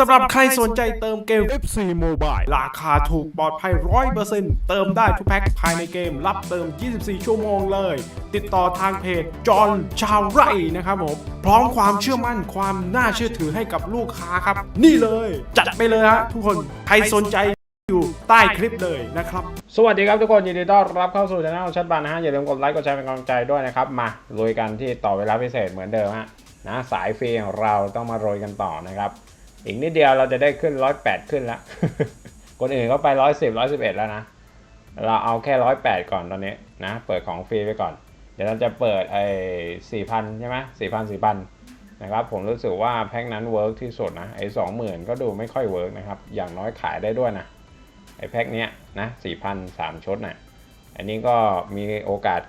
สำหรับใครสนใจเติมเกม FC Mobile ราคาถูกปลอดภัย 100%เติมได้ทุกแพ็คภายในเกม รับเติม 24 ชั่วโมงเลย ติดต่อทางเพจจอห์นชาวไร่นะครับผม พร้อมความเชื่อมั่นความน่าเชื่อถือให้กับลูกค้าครับ นี่เลย จัดไปเลยฮะทุกคน ใครสนใจอยู่ใต้คลิปเลยนะครับ สวัสดีครับทุกคน ยินดีต้อนรับเข้าสู่ช่องชัดบันนะฮะ อย่าลืมกดไลค์กดแชร์เป็นกำลังใจด้วยนะครับ มาลุยกันที่ต่อเวลาพิเศษเหมือนเดิมฮะนะสายฟรีของเราต้องมาโรยกันต่อนะครับ อีกนิดเดียวเราจะได้ขึ้น108ขึ้นแล้วคนอื่นก็ไป110 111แล้วนะ เราเอาแค่108ก่อนตอนนี้นะ เปิดของฟรีไปก่อน เดี๋ยวเราจะเปิดไอ้4,000ใช่ไหม4,000 4,000นนะครับ ผมรู้สึกว่าแพ็คนั้นเวิร์กที่สุดนะ ไอ้20,000ก็ดูไม่ค่อยเวิร์กนะครับ อย่างน้อยขายได้ด้วยนะ ไอ้แพ็คเนี้ยนะ4,000 3ชุดนะ่ะ อันนี้ก็มีโอกาส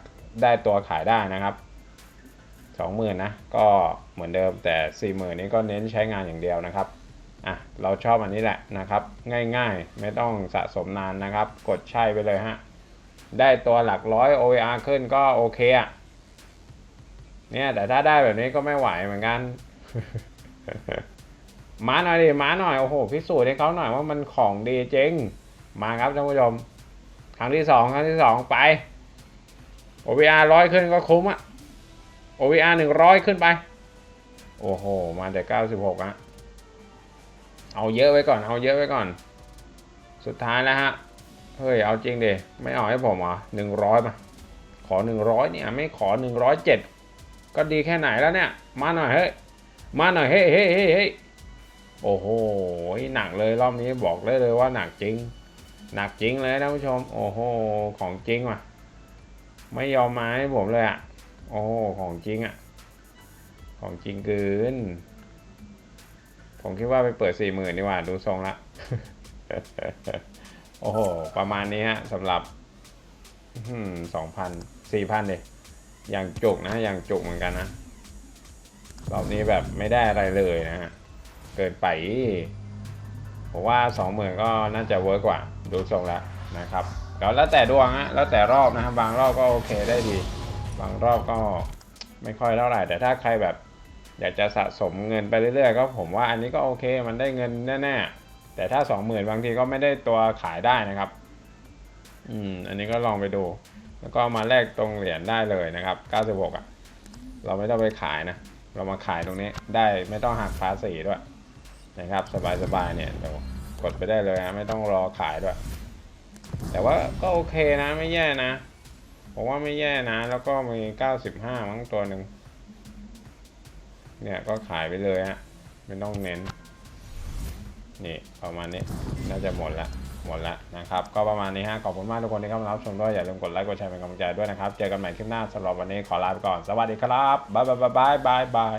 ได้ตัวขายได้นะครับ20,000นนะ ก็เหมือนเดิมแต่40,000นี้ก็เน้นใช้งานอย่างเดียวนะครับ อะเราชอบอันนี้แหละนะครับ ง่ายๆ ไม่ต้องสะสมนานนะครับ กดใช่ไปเลยฮะ ได้ตัวหลักร้อย OVR ขึ้นก็โอเคอะเนี่ยแต่ถ้าได้แบบนี้ก็ไม่ไหวเหมือนกัน มาหน่อยดิมาหน่อยโอ้โหพิสูจน์ให้เขาหน่อยว่ามันของดีจริง มาครับท่านผู้ชมครั้งที่สองครั้งที่สองไป OVR ร้อยขึ้นก็คุ้มอะ OVR หนึ่งร้อยขึ้นไป โอ้โห มาแต่เก้าสิบหกอะ เอาเยอะไว้ก่อน เอาเยอะไว้ก่อน สุดท้ายแล้วฮะ เฮ้ย เอาจริงเดไม่เอาให้ผมเหรอหนึ่งร้อยมา ขอหนึ่งร้อยเนี่ย ไม่ขอหนึ่งร้อยเจ็ดก็ดีแค่ไหนแล้วเนี่ย มาหน่อยเฮ้ย มาหน่อยเฮ้ยเฮ้ยเฮ้ยโอ้โห หนักเลยรอบนี้บอกเลยเลยว่าหนักจริง หนักจริงเลยนะผู้ชม โอ้โห ของจริงว่ะ ไม่ยอมมาให้ผมเลยอะ โอ้โห ของจริงอะ ของจริงเกิน ผมคิดว่าไปเปิดสี่หมื่นดีกว่าดูทรงละ โอ้โห ประมาณนี้ฮะสำหรับสองพันสี่พันเลยอย่างจุกนะ อย่างจุกเหมือนกันนะรอบนี้แบบไม่ได้อะไรเลยนะฮะ เกินไปผมว่าสองหมื่นก็น่าจะเวิร์กกว่า ดูทรงแล้วนะครับก็แล้วแต่ดวงฮะแล้วแต่รอบนะครับบางรอบก็โอเคได้ดี บางรอบก็ไม่ค่อยเท่าไหร่ แต่ถ้าใครแบบ อยากจะสะสมเงินไปเรื่อยๆ ก็ผมว่าอันนี้ก็โอเคมันได้เงินแน่ๆ แต่ถ้าสองหมื่นบางทีก็ไม่ได้ตัวขายได้นะครับ อืม อันนี้ก็ลองไปดู แล้วก็มาแลกตรงเหรียญได้เลยนะครับ 96อะ เราไม่ต้องไปขายนะ เรามาขายตรงนี้ได้ไม่ต้องหักภาษีด้วยนะครับ สบายๆเนี่ยเดี๋ยวกดไปได้เลยนะไม่ต้องรอขายด้วย แต่ว่าก็โอเคนะไม่แย่นะผมว่าไม่แย่นะ แล้วก็มี 95 มั้งตัวหนึ่ง เนี่ยก็ขายไปเลยฮะไม่ต้องเน้นนี่ประมาณนี้น่าจะหมดละหมดละนะครับ ก็ประมาณนี้ฮะขอบคุณมากทุกคนที่เข้ามารับชมด้วยอย่าลืมกดไลค์กดแชร์เป็นกำลังใจด้วยนะครับ เจอกันใหม่คลิปหน้าสำหรับวันนี้ขอลาไปก่อน สวัสดีครับ บ๊ายบายบายบายบาย